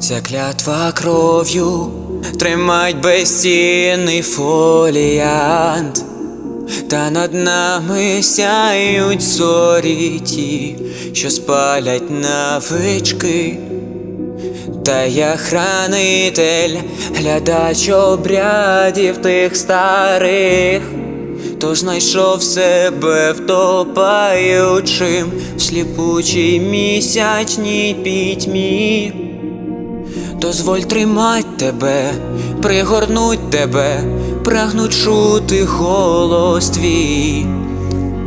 Ця клятва кров'ю тримать безцінний фоліант, та над нами сяють зорі ті, що спалять навички. Та я хранитель, глядач обрядів тих старих, то знайшов себе втопаючим в сліпучій місячній пітьмі. Дозволь тримать тебе, пригорнуть тебе, прагнуть чути голос твій.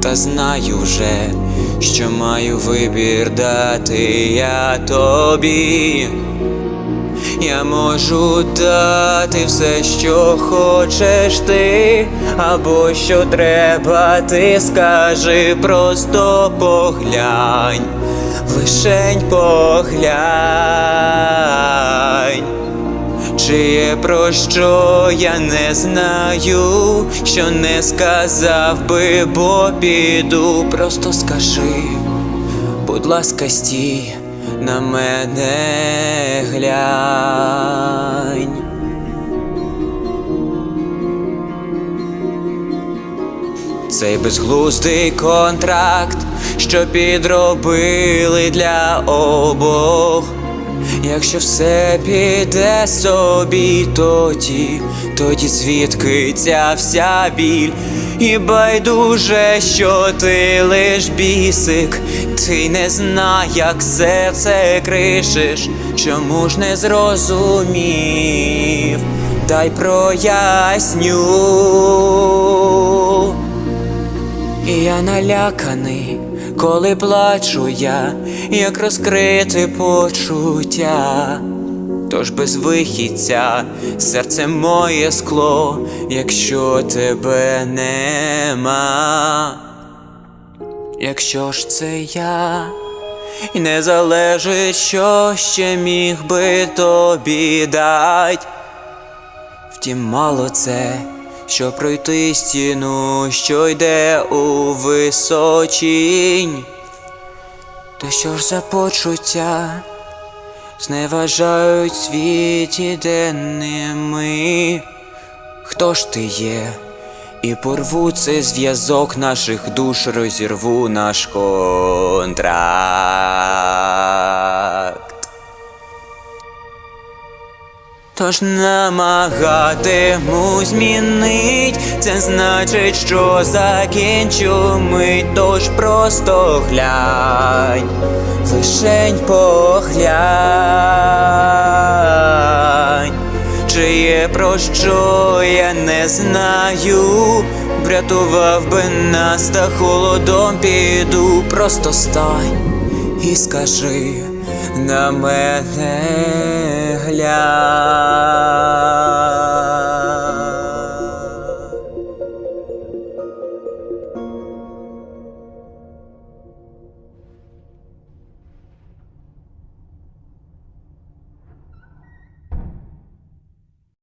Та знаю вже, що маю вибір дати я тобі. Я можу дати все, що хочеш ти, або що треба, ти скажи, просто поглянь, лишень поглянь. Чи про що я не знаю, що не сказав би, бо піду, просто скажи, будь ласка, стій, на мене глянь. Цей безглуздий контракт, що підробили для обох. Якщо все піде собі, тоді, тоді звідки ця вся біль, і байдуже, що ти лиш бісик, ти не знай, як серце кришиш, чому ж не зрозумів, дай проясню. Я наляканий, коли плачу я, як розкрити почуття. Тож без вихідця, серце моє скло, якщо тебе нема. Якщо ж це я, і не залежить, що ще міг би тобі дать. Втім, мало це, що пройти стіну, що йде у височінь. То що ж за почуття зневажають світі денними? Хто ж ти є? І порву цей зв'язок наших душ, розірву наш контракт. Тож намагатиму змінить, це значить, що закінчу мить, тож просто глянь, лишень поглянь, чи є про що я не знаю, врятував би нас та холодом піду, просто стань і скажи на мене глянь.